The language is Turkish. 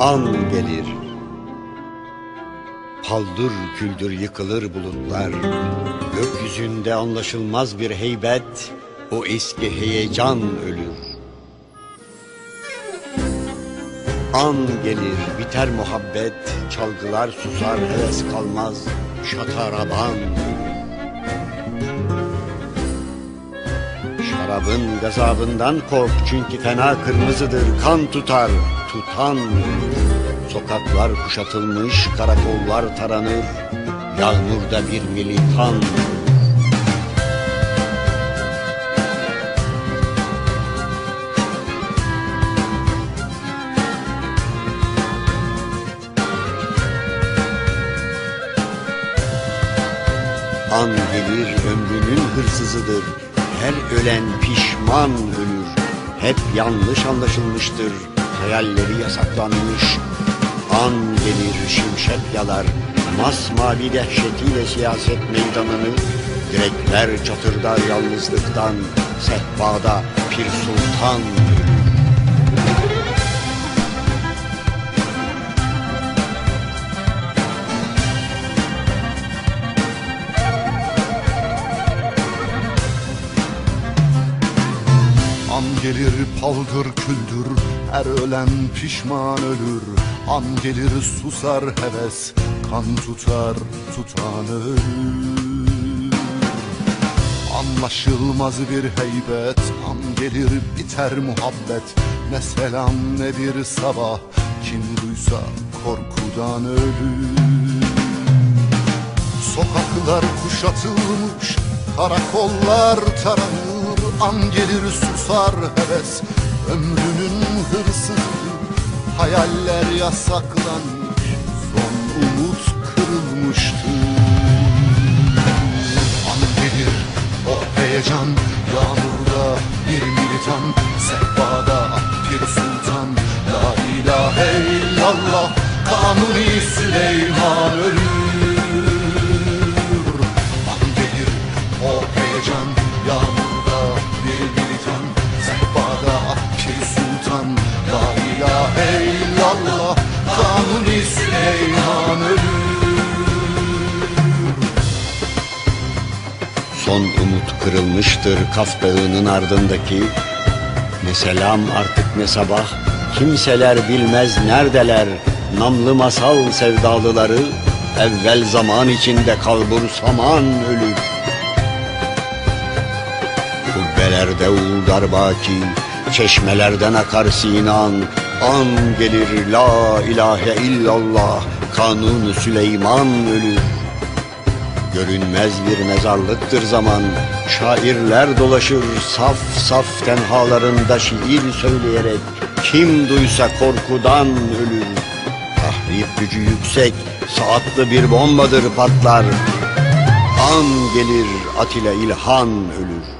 An gelir. Paldır küldür yıkılır bulutlar. Gökyüzünde anlaşılmaz bir heybet O eski heyecan ölür. An gelir biter muhabbet Çalgılar susar heves kalmaz. Şataraban Şarabın gazabından kork çünkü fena kırmızıdır kan tutar tutan. Sokaklar kuşatılmış karakollar taranır Yağmurda bir militan. An gelir ömrünün hırsızıdır Her ölen pişman ölür. Hep yanlış anlaşılmıştır. Hayalleri yasaklanmış. An gelir şimşek yalar. Masmavi dehşetiyle siyaset meydanını Direkler çatırdar yalnızlıktan Sehpada Pir Sultan ölür An gelir paldır küldür Her ölen pişman ölür. An gelir susar heves Kan tutar tutan ölür. Anlaşılmaz bir heybet An gelir biter muhabbet. Ne selam ne bir sabah Kim duysa korkudan ölür. Sokaklar kuşatılmış, karakollar taranır An gelir susar heves, ömrünün hırsızı Hayaller yasaklanmış, son umut kırılmıştır An gelir o heyecan, yağmurda bir militan Sehpada bir sultan, la ilahe illallah Kanuni Süleyman Süleyman ölür Son umut kırılmıştır Kaf Dağı'nın ardındaki. Ne selam artık ne sabah. Kimseler bilmez neredeler. Namlı masal sevdalıları Evvel zaman içinde kalbur saman ölür Kubbelerde uğuldar baki Çeşmelerden akar Sinan. An gelir la ilahe illallah Kanun Süleyman ölür Görünmez bir mezarlıktır zaman. Şairler dolaşır saf saf tenhalarında şiir söyleyerek. Kim duysa korkudan ölür Tahrip gücü yüksek saatli bir bombadır patlar. An gelir Atilla İlhan ölür